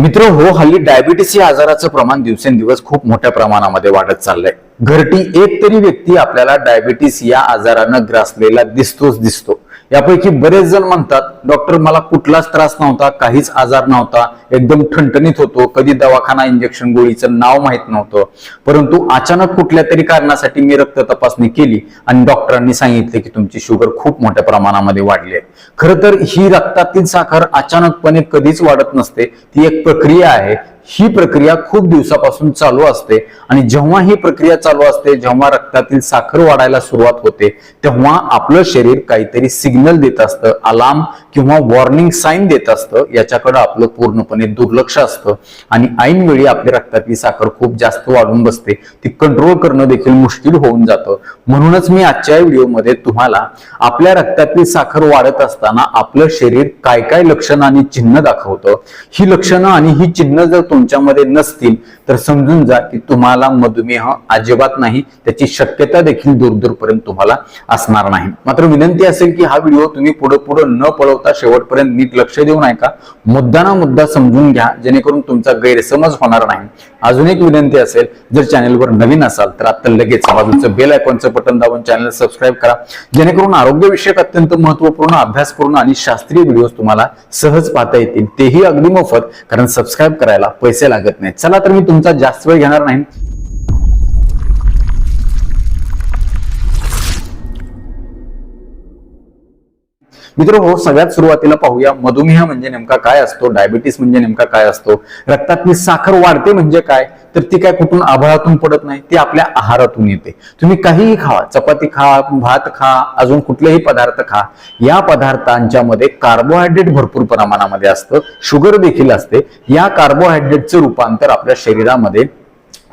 मित्र हो हल्ली डायबिटीस या आजाराचं प्रमाण दिवसेंदिवस खूप मोठ्या प्रमाणामध्ये वाढत चाललंय. घरटी एक तरी व्यक्ती आपल्याला डायबिटीस या आजारानं ग्रासलेला दिसतोच दिसतो. यापैकी बरेच जण म्हणतात डॉक्टर मला कुठलाच त्रास नव्हता काहीच आजार नव्हता एकदम ठणठणीत होतो कधी दवाखाना इंजेक्शन गोळीचं नाव माहीत नव्हतं. परंतु अचानक कुठल्या तरी कारणासाठी मी रक्त तपासणी केली आणि डॉक्टरांनी सांगितले की तुमची शुगर खूप मोठ्या प्रमाणामध्ये वाढली आहे. खरं तर ही रक्तातील साखर अचानकपणे कधीच वाढत नसते ती एक प्रक्रिया आहे. ही प्रक्रिया खूप दिवसापासून चालू असते. आणि जेव्हा ही प्रक्रिया चालू असते जेव्हा रक्तातील साखर वाढायला सुरुवात होते तेव्हा आपलं शरीर काहीतरी सिग्नल देत असतं अलार्म किंवा वॉर्निंग साईन देत असतं. याच्याकडे आपलं पूर्णपणे दुर्लक्ष असतं. आणि ऐन वेळी आपल्या रक्तातली साखर खूप जास्त वाढून बसते. ती कंट्रोल करणं देखील मुश्किल होऊन जातं. म्हणूनच मी आजच्या व्हिडिओमध्ये तुम्हाला आपल्या रक्तातली साखर वाढत असताना आपलं शरीर काय काय लक्षणं आणि चिन्ह दाखवतं. ही लक्षणं आणि ही चिन्ह जर तुमच्यामध्ये नसतील तर समजून जा की तुम्हाला मधुमेह अजिबात नाही. त्याची शक्यता देखील दूर दूरपर्यंत तुम्हाला असणार नाही. मात्र विनंती असेल की हा व्हिडिओ तुम्ही पुढे पुढे न पळवता शेवटपर्यंत नीट लक्ष देऊन ऐका. मुद्दा ना मुद्दा समजून घ्या जेणेकरून तुमचा गैरसमज होणार नाही. अजून एक विनंती असेल जर चॅनलवर नवीन असाल तर आता लगेच बाजूचं बेल आयकॉनचं बटन दाबून चॅनल सबस्क्राईब करा. जेणेकरून आरोग्यविषयक अत्यंत महत्त्वपूर्ण अभ्यासपूर्ण आणि शास्त्रीय व्हिडिओज तुम्हाला सहज पाहता येतील. तेही अगदी मोफत कारण सबस्क्राईब करायला पैसे लागत नाहीत. चला तर मी तुमचा जास्त वेळ घेणार नाही. मित्र सगळ्यात सुरुवातीला पाहूया. मधुमेह म्हणजे नेमका काय असतो? डायबिटीस म्हणजे नेमका काय असतो? रक्तातली साखर वाढते म्हणजे काय? तर ती काय कुठून? आभाळातून पडत नाही ती आपल्या आहारातून येते. तुम्ही काहीही खा चपाती खा भात खा अजून कुठलेही पदार्थ खा या पदार्थांच्या मध्ये कार्बोहायड्रेट भरपूर प्रमाणामध्ये असतं शुगर देखील असते. या कार्बोहायड्रेटचं रूपांतर आपल्या शरीरामध्ये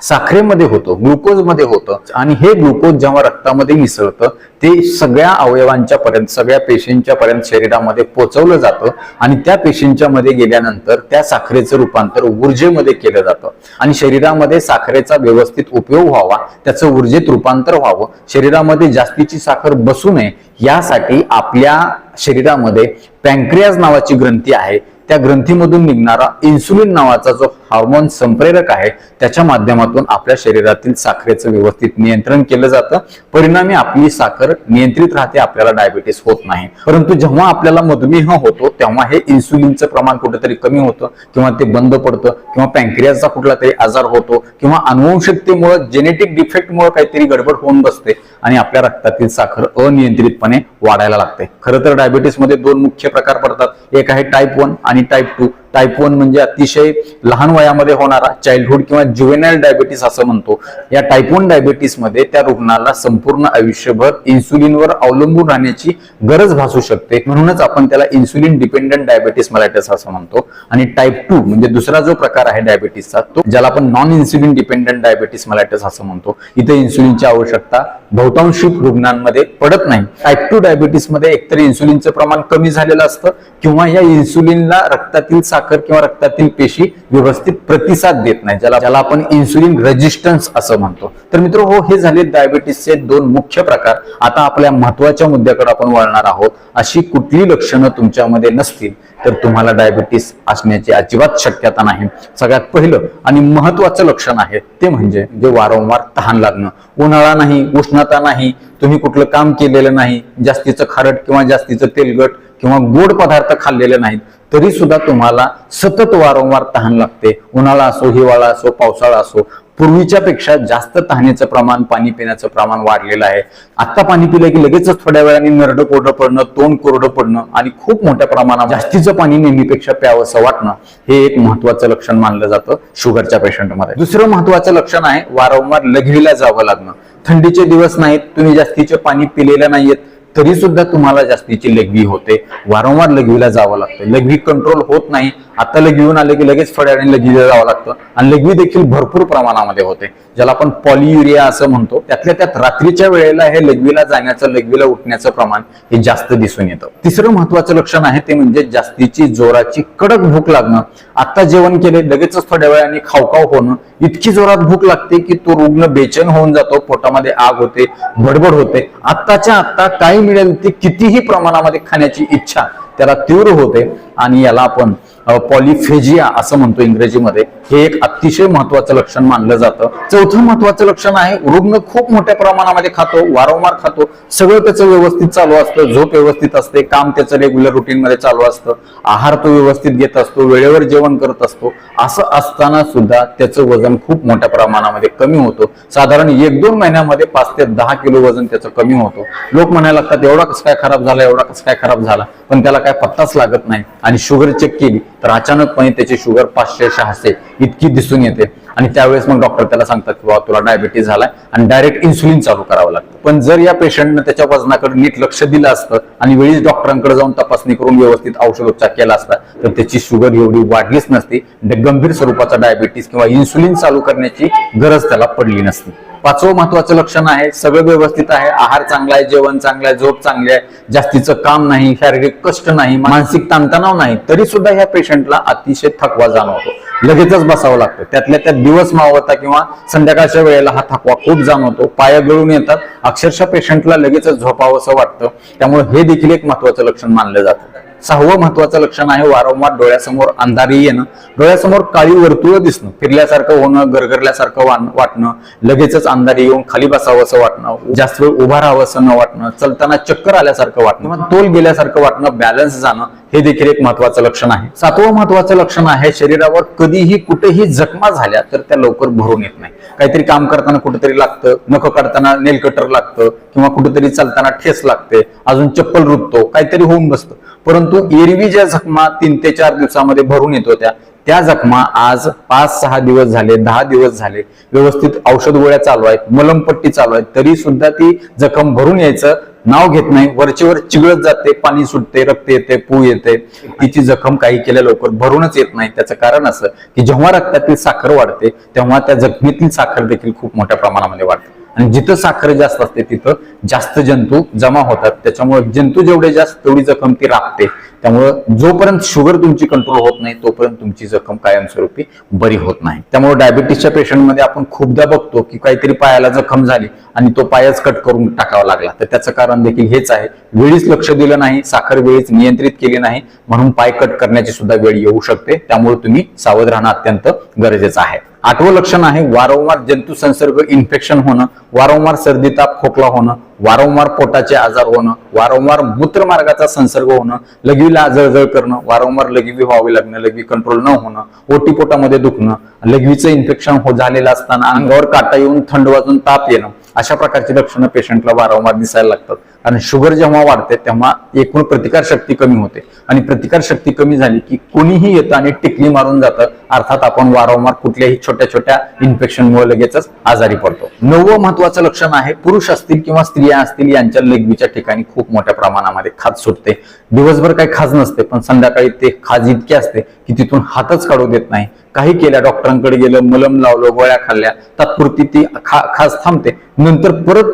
साखरेमध्ये होतं ग्लुकोजमध्ये होतं. आणि हे ग्लुकोज जेव्हा रक्तामध्ये मिसळतं ते सगळ्या अवयवांच्या पर्यंत सगळ्या पेशींच्या पर्यंत शरीरामध्ये पोचवलं जातं आणि त्या पेशींच्या मध्ये गेल्यानंतर त्या साखरेचं रूपांतर ऊर्जेमध्ये केलं जातं. आणि शरीरामध्ये साखरेचा व्यवस्थित उपयोग व्हावा त्याचं ऊर्जेत रूपांतर व्हावं शरीरामध्ये जास्तीची साखर बसू नये यासाठी आपल्या शरीरामध्ये पॅन्क्रियाज नावाची ग्रंथी आहे त्या ग्रंथीमधून निघणारा इन्सुलिन नावाचा जो हार्मोन संप्रेरक आहे त्याच्या माध्यमातून आपल्या शरीरातील साखरेचं व्यवस्थित नियंत्रण केलं जातं. परिणामी आपली साखर नियंत्रित राहते आपल्याला डायबिटीस होत नाही. परंतु जेव्हा आपल्याला मधुमेह होतो तेव्हा हे इन्सुलिनचं प्रमाण कुठेतरी कमी होतं किंवा ते बंद पडतं किंवा पॅन्क्रियाचा कुठला तरी आजार होतो किंवा अनुवंशिकतेमुळे जेनेटिक डिफेक्टमुळे काहीतरी गडबड होऊन बसते आणि आपल्या रक्तातील साखर अनियंत्रितपणे वाढायला लागते. खरं तर डायबिटीसमध्ये दोन मुख्य प्रकार पडतात. एक आहे टाईप वन आणि टाईप टू टाईप वन म्हणजे अतिशय लहान वयामध्ये होणारा चाइल्डहुड किंवा ज्युवेनाईल डायबिटीस असं म्हणतो. या टाईप वन डायबिटीसमध्ये त्या रुग्णाला संपूर्ण आयुष्यभर इन्सुलिनवर अवलंबून राहण्याची गरज भासू शकते. म्हणूनच आपण त्याला इन्सुलिन डिपेंडंट डायबिटीस मलायटस असं म्हणतो. आणि टाईप टू म्हणजे दुसरा जो प्रकार आहे डायबिटीसचा तो ज्याला आपण non insulin dependent diabetes mellitus असं म्हणतो. इथे इन्सुलिनची आवश्यकता बहुतांशी रुग्णांमध्ये पडत नाही. टाईप टू डायबिटीसमध्ये एकतर इन्सुलिनचं प्रमाण कमी झालेलं असतं किंवा या इन्सुलिनला रक्तातील साखर किंवा रक्तातील पेशी व्यवस्थित प्रतिसाद देत नाही ज्याला ज्याला आपण इन्सुलिन रेजिस्टन्स असं म्हणतो. तर मित्र हो हे झाले डायबिटीसचे दोन मुख्य प्रकार. आता आपल्या महत्त्वाच्या मुद्द्याकडे आपण वळणार आहोत. अशी कुठली लक्षणं तुमच्यामध्ये नसतील तर तुम्हाला डायबिटीस असण्याची अजिबात शक्यता नाही. सगळ्यात पहिलं आणि महत्वाचं लक्षण आहे ते म्हणजे जे वारंवार तहान लागणं. उन्हाळा नाही उष्णता नाही तुम्ही कुठलं काम केलेलं नाही जास्तीचं खारट किंवा जास्तीचं तेलगट किंवा गोड पदार्थ खाल्लेले नाहीत तरी सुद्धा तुम्हाला सतत वारंवार तहान लागते. उन्हाळा असो हिवाळा असो पावसाळा असो पूर्वीच्या पेक्षा जास्त तहानेचं प्रमाण पाणी पिण्याचं प्रमाण वाढलेलं आहे. आता पाणी पिलं की लगेचच थोड्या वेळाने नरडं कोरडं पडणं तोंड कोरडं पडणं आणि खूप मोठ्या प्रमाणात जास्तीचं पाणी नेहमीपेक्षा प्यावंसं वाटणं हे एक महत्वाचं लक्षण मानलं जातं शुगरच्या पेशंटमध्ये. दुसरं महत्वाचं लक्षण आहे वारंवार लघवीला जावं लागणं. थंडीचे दिवस नाहीत तुम्ही जास्तीचे पाणी पिलेलं नाहीयेत तरी सुद्धा तुम्हाला जास्तीची लघवी होते. वारंवार लघवीला जावं लागतं. लघवी कंट्रोल होत नाही. आता लघवीहून आले की लगेच थोड्या आणि लघवीला जावं लागतं. आणि लघवी देखील भरपूर प्रमाणामध्ये होते. ज्याला आपण पॉलियुरिया असं म्हणतो त्यातल्या त्यात रात्रीच्या वेळेला हे लघवीला जाण्याचं लघवीला उठण्याचं प्रमाण हे जास्त दिसून येतं. तिसरं महत्वाचं लक्षण आहे ते म्हणजे जास्तीची जोराची कडक भूक लागणं. आता जेवण केले लगेचच थोड्या वेळाने खावखाव होणं. इतकी जोरात भूक लागते की तो रुग्ण बेचैन होऊन जातो पोटामध्ये आग होते बडबड होते. आत्ताच्या आत्ता काही मिळेल ते कितीही प्रमाणामध्ये खाण्याची इच्छा त्याला तीव्र होते. आणि याला आपण पॉलिफेजिया असं म्हणतो इंग्रजीमध्ये. हे एक अतिशय महत्वाचं लक्षण मानलं जातं. चौथं महत्वाचं लक्षण आहे रुग्ण खूप मोठ्या प्रमाणामध्ये खातो वारंवार खातो. सगळं त्याचं व्यवस्थित चालू असतं झोप व्यवस्थित असते काम त्याचं रेग्युलर रुटीन मध्ये चालू असतं. आहार तो व्यवस्थित घेत असतो वेळेवर जेवण करत असतो. असं असताना सुद्धा त्याचं वजन खूप मोठ्या प्रमाणामध्ये कमी होतो. साधारण एक दोन महिन्यामध्ये पाच ते दहा किलो वजन त्याचं कमी होतो. लोक म्हणायला लागतात एवढा कसं काय खराब झाला एवढा कसं काय खराब झाला? पण त्याला काय पत्ताच लागत नाही. आणि शुगर चेक केली तर अचानकपणे त्याची शुगर पाचशे सहाशे इतकी दिसून येते. आणि त्यावेळेस मग डॉक्टर त्याला सांगतात की बाबा तुला डायबिटीस झालाय. आणि डायरेक्ट इन्सुलिन चालू करावं लागतं. पण जर या पेशंटनं त्याच्या वजनाकडे नीट लक्ष दिलं असतं आणि वेळीच डॉक्टरांकडे जाऊन तपासणी करून व्यवस्थित औषधोपचार केला असता तर त्याची शुगर एवढी वाढलीच नसती. गंभीर स्वरूपाचा डायबिटीस किंवा इन्सुलिन चालू करण्याची गरज त्याला पडली नसती. पाचवं महत्वाचं लक्षण आहे सगळं व्यवस्थित आहे आहार चांगला आहे जेवण चांगलं आहे झोप चांगली आहे जास्तीचं काम नाही शारीरिक कष्ट नाही मानसिक ताणतणाव नाही तरी सुद्धा ह्या पेशंटला अतिशय थकवा जाणवतो. लगेचच बसावं लागतं. त्यातल्या त्यात दिवस मावता किंवा संध्याकाळच्या वेळेला हा थकवा खूप जाणवतो पाया गळून येतात. अक्षरशः पेशंटला लगेचच झोपावं असं वाटतं. त्यामुळे हे देखील एक महत्वाचं लक्षण मानलं जातं. सहावं महत्वाचं लक्षण आहे वारंवार डोळ्यासमोर अंधारी येणं. डोळ्यासमोर काळी वर्तुळ दिसणं. फिरल्यासारखं होणं गरगरल्यासारखं वाटणं. लगेचच अंधारी येऊन खाली बसावं असं वाटणं. जास्त वेळ उभा राहावं असं न वाटणं. चलताना चक्कर आल्यासारखं वाटणं. तोल गेल्यासारखं वाटणं. बॅलन्स जाणं. हे देखील एक महत्वाचं लक्षण आहे. सातवं महत्वाचं लक्षण आहे शरीरावर कधीही कुठेही जखमा झाल्या तर त्या लवकर भरून येत नाही. काहीतरी काम करताना कुठेतरी लागतं. नख काढताना नेल कटर लागतं. किंवा कुठेतरी चालताना ठेस लागते. अजून चप्पल रुततो. काहीतरी होऊन बसतं. परंतु एरवी ज्या जखमा तीन ते चार दिवसामध्ये भरून येत होत्या त्या जखमा आज पाच सहा दिवस झाले दहा दिवस झाले व्यवस्थित औषध गोळ्या चालू आहेत मलमपट्टी चालू आहेत तरी सुद्धा ती जखम भरून यायचं नाव घेत नाही. वरचेवर चिघळत जाते पाणी सुटते रक्त येते पू येते. तिची जखम काही केल्या लवकर भरूनच येत नाही. त्याचं कारण असं की जेव्हा रक्तातील साखर वाढते तेव्हा त्या जखमेतील साखर देखील खूप मोठ्या प्रमाणामध्ये वाढते. आणि जिथं साखर जास्त असते तिथं जास्त जंतू जमा होतात. त्याच्यामुळे जंतू जेवढे जास्त तेवढी जखम ती राखते. त्यामुळं जोपर्यंत शुगर तुमची कंट्रोल होत नाही तोपर्यंत तुमची जखम कायमस्वरूपी बरी होत नाही. त्यामुळे डायबिटीसच्या पेशंटमध्ये आपण खूपदा बघतो की काहीतरी पायाला जखम झाली आणि तो पायच कट करून टाकावा लागला. तर त्याचं कारण देखील हेच आहे. वेळीच लक्ष दिलं नाही साखर वेळीच नियंत्रित केली नाही म्हणून पाय कट करण्याची सुद्धा वेळ येऊ शकते. त्यामुळे तुम्ही सावध राहणं अत्यंत गरजेचं आहे. आठवं लक्षण आहे वारंवार जंतू संसर्ग इन्फेक्शन होणं वारंवार सर्दी ताप खोकला होणं वारंवार पोटाचे आजार होणं वारंवार मूत्रमार्गाचा संसर्ग होणं लघवीला जळजळ करणं वारंवार लघवी व्हावी लागणं लघवी कंट्रोल न होणं ओटी पोटामध्ये दुखणं लघवीचं इन्फेक्शन हो झालेलं असताना अंगावर काटा येऊन थंड वाजून ताप येणं. अशा प्रकारची लक्षणं पेशंटला वारंवार दिसायला लागतात. कारण शुगर जेव्हा वाढते तेव्हा एकूण प्रतिकार शक्ती कमी होते. आणि प्रतिकार शक्ती कमी झाली की कोणीही येतं आणि टिकली मारून जातं. अर्थात आपण वारंवार कुठल्याही छोट्या छोट्या इन्फेक्शनमुळे लगेचच आजारी पडतो. नववं महत्वाचं लक्षण आहे पुरुष असतील किंवा स्त्रिया असतील यांच्या लेगवीच्या ठिकाणी खूप मोठ्या प्रमाणामध्ये खाज सुटते. दिवसभर काही खाज नसते पण संध्याकाळी ते खाज इतके असते की तिथून हातच काढू देत नाही. काही केल्या डॉक्टरांकडे गेलं मलम लावलं गोळ्या खाल्ल्या तात्पुरती ती खा खाज थांबते. नंतर परत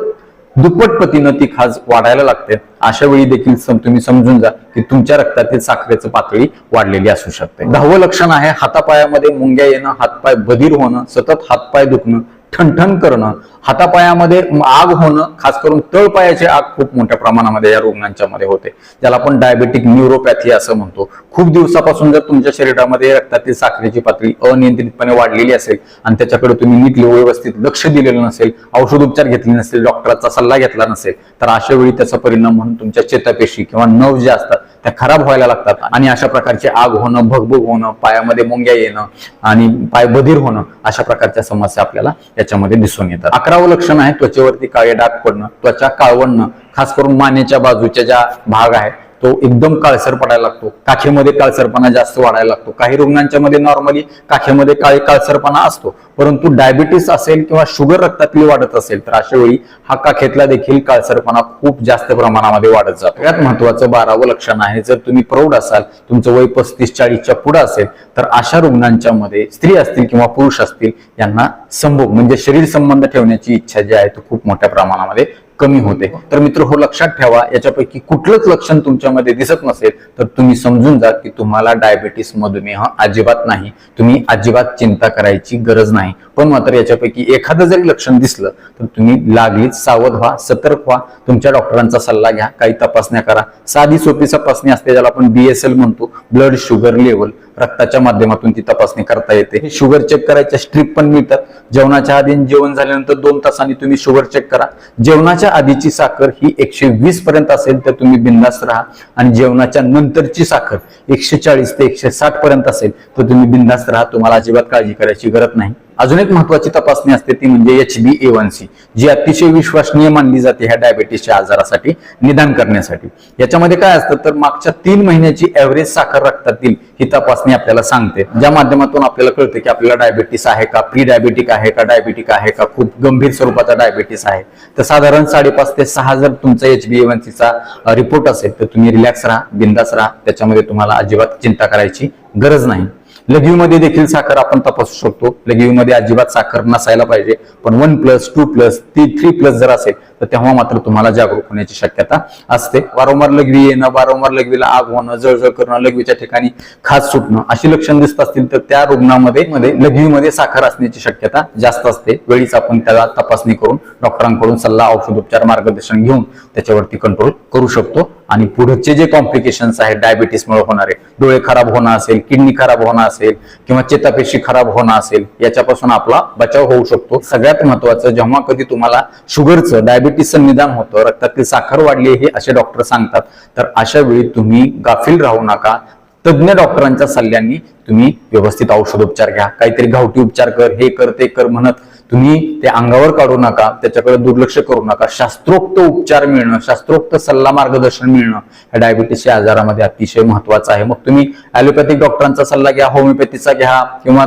दुप्पट पतीनं ती खाज वाढायला लागते. अशा वेळी देखील सम- तुम्ही समजून जा की तुमच्या रक्तातील साखरेचं पातळी वाढलेली असू शकते. दहावं लक्षण आहे हातापायामध्ये मुंग्या येणं हातपाय बधीर होणं सतत हातपाय दुखणं ठणठण करणं हातापायामध्ये आग होणं खास करून तळपायाची आग खूप मोठ्या प्रमाणामध्ये या रुग्णांच्या मध्ये होते. ज्याला आपण डायबेटिक न्यूरोपॅथी असं म्हणतो. खूप दिवसापासून जर तुमच्या शरीरामध्ये रक्तातील साखरेची पातळी अनियंत्रितपणे वाढलेली असेल आणि त्याच्याकडे तुम्ही नीट व्यवस्थित लक्ष दिलेलं नसेल औषध उपचार घेतले नसेल डॉक्टरांचा सल्ला घेतला नसेल तर अशा वेळी त्याचा परिणाम म्हणून तुमच्या चेतापेशी किंवा नर्व ज्या असतात त्या खराब व्हायला लागतात आणि अशा प्रकारचे आग होणं भगभग होणं पायामध्ये मुंग्या येणं आणि पाय बधीर होणं अशा प्रकारच्या समस्या आपल्याला याच्यामध्ये दिसून येतात. अकरावं लक्षण आहे त्वचेवरती काळे डाग पडणं त्वचा काळवणं खास करून मानेच्या बाजूच्या ज्या भाग आहे तो एकदम काळसर पडायला लागतो. काखेमध्ये काळसरपणा जास्त वाढायला लागतो. काही रुग्णांच्या मध्ये नॉर्मली काखेमध्ये काळी काळसरपणा असतो. परंतु डायबिटीस असेल किंवा शुगर रक्तातली वाढत असेल तर अशा वेळी हा काखेतला देखील काळसरपणा खूप जास्त प्रमाणामध्ये वाढत जातो. सगळ्यात महत्वाचं बारावं लक्षण आहे. जर तुम्ही प्रौढ असाल तुमचं वय पस्तीस चाळीसच्या पुढे असेल तर अशा रुग्णांच्या मध्ये स्त्री असतील किंवा पुरुष असतील यांना संभोग म्हणजे शरीर संबंध ठेवण्याची इच्छा जी आहे ती खूप मोठ्या प्रमाणामध्ये कमी होते. तर मित्र हो लक्षात ठेवा याच्यापैकी कुठलंच लक्षण तुमच्यामध्ये दिसत नसेल तर तुम्ही समजून जा की तुम्हाला डायबेटीस मधुमेह अजिबात नाही. तुम्ही अजिबात चिंता करायची गरज नाही. पण मात्र याच्यापैकी एखादं जरी लक्षण दिसलं तर तुम्ही लागलीच सावध व्हा सतर्क व्हा. तुमच्या डॉक्टरांचा सल्ला घ्या काही तपासण्या करा. साधी सोपी तपासणी असते ज्याला आपण बीएसएल म्हणतो ब्लड शुगर लेवल रक्ताच्या माध्यमातून ती तपासणी करता येते. शुगर चेक करायच्या स्ट्रीप पण मिळतात. जेवणाच्या आधी जेवण झाल्यानंतर दोन तासांनी तुम्ही शुगर चेक करा. जेवणाच्या आधीची साखर ही एकशे वीस पर्यंत असेल तर तुम्ही बिंदास्त राहा. आणि जेवणाच्या नंतरची साखर एकशे चाळीस ते एकशे साठ पर्यंत असेल तर तुम्ही बिंदास्त राहा. तुम्हाला अजिबात काळजी करायची गरज नाही. अजून एक महत्वाची तपासणी असते ती म्हणजे H B A one C जी अतिशय विश्वसनीय मानली जाते ह्या डायबेटीसच्या आजारासाठी निदान करण्यासाठी. याच्यामध्ये काय असतं तर मागच्या तीन महिन्याची ऍव्हरेज साखर रक्तातील ही तपासणी आपल्याला सांगते. ज्या माध्यमातून आपल्याला कळते की आपल्याला डायबेटीस आहे का प्री डायबेटिक आहे का डायबेटिक आहे का खूप गंभीर स्वरूपाचा डायबेटीस आहे. तर साधारण साडेपाच ते सहा जर तुमचा एच बी ए वन सीचा रिपोर्ट असेल तर तुम्ही रिलॅक्स राहा बिंदास राहा. त्याच्यामध्ये तुम्हाला अजिबात चिंता करायची गरज नाही. लघवीमध्ये मध्ये देखील साखर आपण तपासू शकतो. लघवीमध्ये मध्ये अजिबात साखर नसायला पाहिजे. पण वन प्लस टू प्लस ती थ्री प्लस जर असेल तर तेव्हा मात्र तुम्हाला जागरूक होण्याची शक्यता असते. वारंवार लघवी येणं वारंवार लघवीला आग होणं जळजळ करणं लघवीच्या ठिकाणी खास सुटणं अशी लक्षण दिसत असतील तर त्या रुग्णामध्ये मध्ये लघवीमध्ये साखर असण्याची शक्यता जास्त असते. वेळीच आपण त्याला तपासणी करून डॉक्टरांकडून सल्ला औषधोपचार मार्गदर्शन घेऊन त्याच्यावरती कंट्रोल करू शकतो. आणि पुढचे जे कॉम्प्लिकेशन्स आहेत डायबिटीसमुळे होणारे डोळे खराब होणं असेल किडनी खराब होणं असेल किंवा चेतापेशी खराब होणं असेल याच्यापासून आपला बचाव होऊ शकतो. सगळ्यात महत्वाचं जेव्हा कधी तुम्हाला शुगरचं डायबिटीसचं निदान होतं रक्तातील साखर वाढली हे असे डॉक्टर सांगतात. तर अशा वेळी तुम्ही गाफील राहू नका. तज्ज्ञ डॉक्टरांच्या सल्ल्याने तुम्ही व्यवस्थित औषधोपचार घ्या. काहीतरी गावठी उपचार कर हे कर ते कर म्हणत तुम्ही ते अंगावर काढू नका त्याच्याकडे दुर्लक्ष करू नका. शास्त्रोक्त उपचार मिळणं शास्त्रोक्त सल्ला मार्गदर्शन मिळणं ह्या डायबिटीसच्या आजारामध्ये अतिशय महत्वाचं आहे. मग तुम्ही ॲलोपॅथिक डॉक्टरांचा सल्ला घ्या होमिओपॅथीचा घ्या किंवा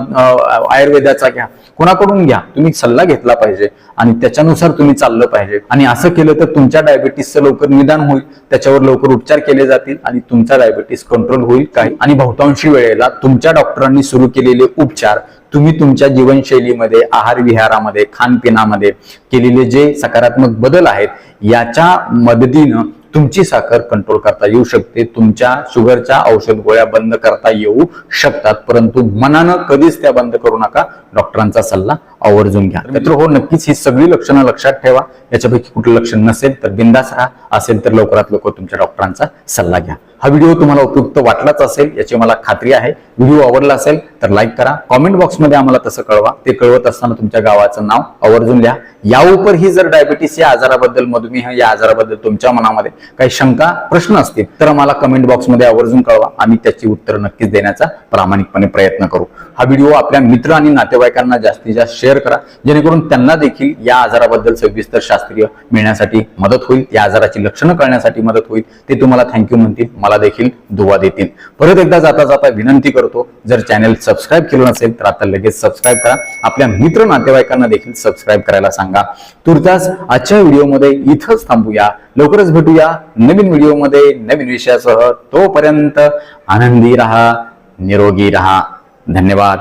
आयुर्वेदाचा घ्या. कोणाकडून घ्या. तुम्ही सल्ला घेतला पाहिजे आणि त्याच्यानुसार तुम्ही चाललं पाहिजे. आणि असं केलं तर तुमच्या डायबिटीसचं लवकर निदान होईल. त्याच्यावर लवकर उपचार केले जातील आणि तुमचा डायबिटीस कंट्रोल होईल काही. आणि बहुतांशी वेळेला तुमच्या डॉक्टरांनी सुरू केलेले उपचार तुम्ही तुमच्या जीवनशैलीमध्ये आहार विहारामध्ये खानपिनामध्ये केलेले जे सकारात्मक बदल आहेत याच्या मदतीनं तुमची साखर कंट्रोल करता येऊ शकते. तुमच्या शुगरच्या औषध गोळ्या बंद करता येऊ शकतात. परंतु मनानं कधीच त्या बंद करू नका. डॉक्टरांचा सल्ला आवर्जून घ्या. तर हो नक्कीच ही सगळी लक्षणं लक्षात ठेवा. याच्यापैकी कुठलं लक्षण नसेल तर बिंदास राहा. असेल तर लवकरात लवकर तुमच्या डॉक्टरांचा सल्ला घ्या. हा व्हिडिओ तुम्हाला उपयुक्त वाटलाच असेल याची मला खात्री आहे. व्हिडिओ आवडला असेल तर लाईक करा. कॉमेंट बॉक्समध्ये आम्हाला तसं कळवा. ते कळवत असताना तुमच्या गावाचं नाव आवर्जून लिहा. या उपर ही जर डायबिटीस या आजाराबद्दल मधुमेह या आजाराबद्दल तुमच्या मनामध्ये काही शंका प्रश्न असतील तर आम्हाला कमेंट बॉक्समध्ये आवर्जून कळवा. आम्ही त्याची उत्तरं नक्कीच देण्याचा प्रामाणिकपणे प्रयत्न करू. हा व्हिडिओ आपल्या मित्र आणि नातेवाईकांना जास्तीत जास्त शेअर करा. जेणेकरून त्यांना देखील या आजाराबद्दल सविस्तर शास्त्रीय मिळण्यासाठी मदत होईल. या आजाराची लक्षणं कळण्यासाठी मदत होईल. ते तुम्हाला थँक्यू म्हणतील. मला देखील दुवा देतील. परत एकदा जाता जाता विनंती करतो जर चॅनल सबस्क्राईब केलं नसेल तर आता लगेच सबस्क्राईब करा. आपल्या मित्र नातेवाईकांना देखील सबस्क्राईब करायला सांगा. तुर्तास आजच्या व्हिडिओमध्ये इथंच थांबूया. लवकरच भेटूया नवीन व्हिडिओमध्ये नवीन विषयासह. तोपर्यंत आनंदी रहा निरोगी रहा. धन्यवाद.